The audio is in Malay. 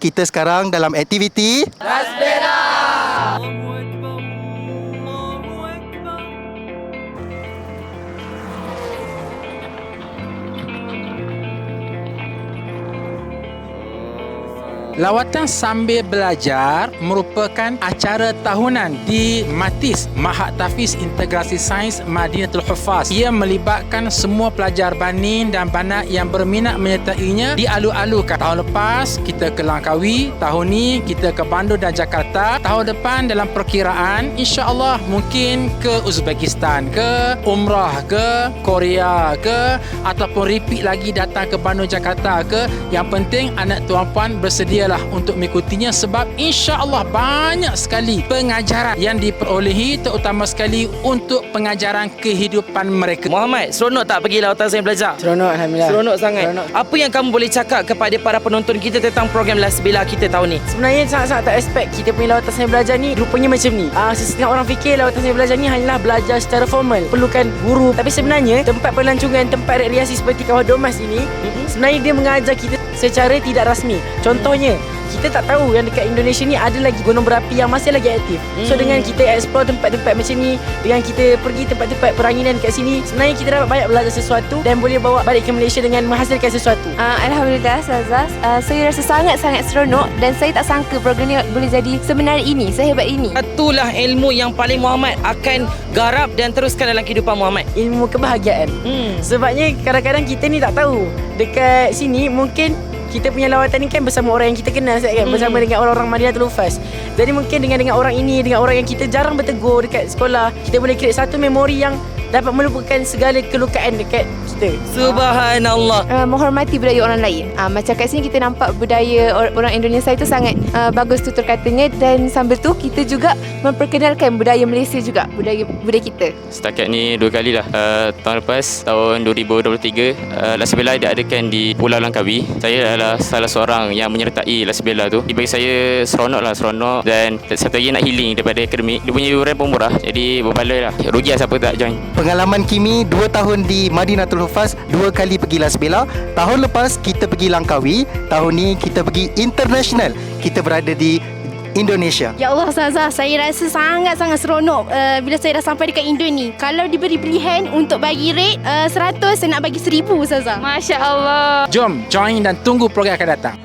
Kita sekarang dalam aktiviti Lawatan sambil belajar merupakan acara tahunan di MATIS, Mahat Tafiz Integrasi Sains Madinatul Hufaz. Ia melibatkan semua pelajar banin dan banat yang berminat menyertainya di alu-alukan. Tahun lepas kita ke Langkawi, tahun ni kita ke Bandung dan Jakarta. Tahun depan dalam perkiraan insya-Allah mungkin ke Uzbekistan, ke Umrah, ke Korea, ke ataupun repeat lagi datang ke Bandung Jakarta ke. Yang penting anak tuan-puan bersedialah untuk mengikutinya sebab insya-Allah banyak sekali pengajaran yang diperolehi terutama sekali untuk pengajaran kehidupan mereka. Muhammad, seronok tak pergi lautan saya belajar? Seronok Alhamdulillah Seronok sangat. Seronok. Apa yang kamu boleh cakap kepada para penonton kita tentang program Las Bela kita tahun ni? Sebenarnya sangat-sangat tak expect kita punya lawatan saya belajar ni rupanya macam ni. Ah, setengah orang fikir lawatan saya belajar ni hanyalah belajar secara formal, perlukan guru. Tapi sebenarnya tempat pelancongan, tempat rekreasi seperti Kawah Domas ini sebenarnya dia mengajar kita secara tidak rasmi. Contohnya, kita tak tahu yang dekat Indonesia ni ada lagi gunung berapi yang masih lagi aktif. So dengan kita explore tempat-tempat macam ni, dengan kita pergi tempat-tempat peranginan dekat sini, sebenarnya kita dapat banyak belajar sesuatu dan boleh bawa balik ke Malaysia dengan menghasilkan sesuatu. Uh, Alhamdulillah Sazas uh, Saya rasa sangat-sangat seronok Dan saya tak sangka program ni boleh jadi sebenar ini Sehebat ini Itulah ilmu yang paling Muhammad akan garap dan teruskan dalam kehidupan Muhammad. Ilmu kebahagiaan. Hmm. Sebabnya kadang-kadang kita ni tak tahu Dekat sini mungkin kita punya lawatan ni kan bersama orang yang kita kenal Ustaz, kan? Bersama dengan orang-orang Madinatul Ufas Jadi mungkin dengan dengan orang ini Dengan orang yang kita jarang bertegur dekat sekolah Kita boleh create satu memori yang Dapat melupakan segala kelukaan dekat kita. Subhanallah. uh, Menghormati budaya orang lain. Uh, Macam kat sini kita nampak budaya or- orang Indonesia itu sangat uh, Bagus tutur katanya. Dan sambil tu kita juga memperkenalkan budaya Malaysia juga Budaya budaya kita. Setakat ni dua kali lah uh, Tahun lepas Tahun 2023 uh, Las Bela diadakan di Pulau Langkawi. Saya adalah salah seorang yang menyertai Las Bela tu Bagi saya seronok lah seronok. Dan satu lagi nak healing daripada akademik Dia punya yuran pun murah Jadi berbaloi lah. Rugi lah siapa tak join Pengalaman Kimi 2 tahun di Madinatul Hufaz, 2 kali pergi Las Bela. Tahun lepas kita pergi Langkawi, tahun ni kita pergi international. Kita berada di Indonesia. Ya Allah Zaza, saya rasa sangat-sangat seronok uh, bila saya dah sampai dekat Indo ni. Kalau diberi pilihan untuk bagi rate uh, 100, saya nak bagi 1000 Zaza. Masya Allah Jom join dan tunggu program akan datang.